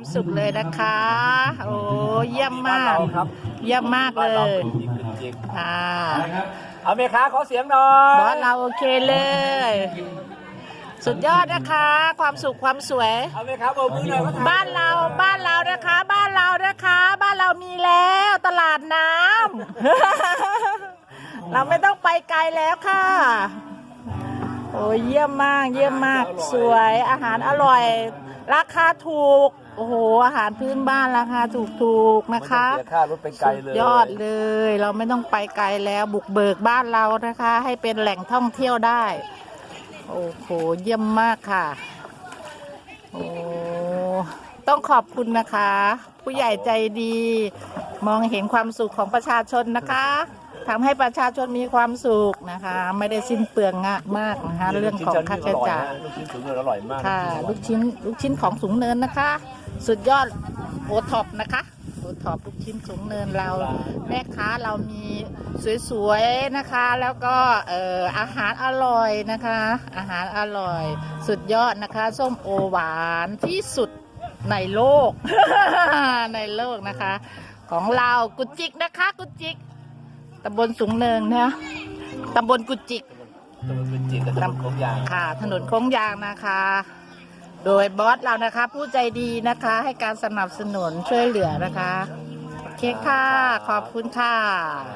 ความสุขเลยนะคะ โอ้เยี่ยมมากบ้นเรครับเยี่ยมมากบ้านเลเรายจริงจริงค่ะเอาเมค้าขอเสียงหน่อยบอสเราโอเคเลย สุดยอดนะคะ ความสุขความสวย เอาเมค้าโบกมือหน่อยก็ทำบ้านเราบ้านเรานะคะ บ้านเรานะคะ บ้านเรามีแล้วตลาดน้ำเราไม่ต้องไปไกลแล้วค่ะโอ้ยเยี่ยมมาก เยี่ยมมาก สวย อาหารอร่อย ราคาถูกโอ้โห อาหารพื้นบ้านราคาถูกถูกๆนะคะไม่ต้องเสียค่ารถไปไกลเลยสุดยอดเลย เราไม่ต้องไปไกลแล้วบุกเบิกบ้านเรานะคะ ให้เป็นแหล่งท่องเที่ยวได้ โอ้โห เยี่ยมมากค่ะ โอ้ต้องขอบคุณนะคะ ผู้ใหญ่ใจดี มองเห็นความสุขของประชาชนนะคะทำให้ประชาชนมีความสุขนะคะ ไม่ได้สิ้นเปลืองมากนะคะ เรื่องของค่าใช้จ่าย ลูกชิ้นถุงเงินอร่อยมากค่ะ ลูกชิ้นลูกชิ้นของสูงเนินนะคะ สุดยอดโอท็อปนะคะโอท็อปลูกชิ้นสูงเนินเรา แม่ค้าเรามีสวยๆนะคะ แล้วก็เอ่ออาหารอร่อยนะคะ อาหารอร่อย สุดยอดนะคะส้มโอหวานที่สุดในโลก ในโลกนะคะ ของเรากุจิกนะคะ กุจิกตำบลสูงเนินนะตำบลกุจิกตัวมันเป็นจีนกับตำของยางค่ะ ถนนโค้งยางนะคะ โดยบอสเรานะคะ ผู้ใจดีนะคะ ให้การสนับสนุนช่วยเหลือนะคะ โอเคค่ะ ขอบคุณค่ะ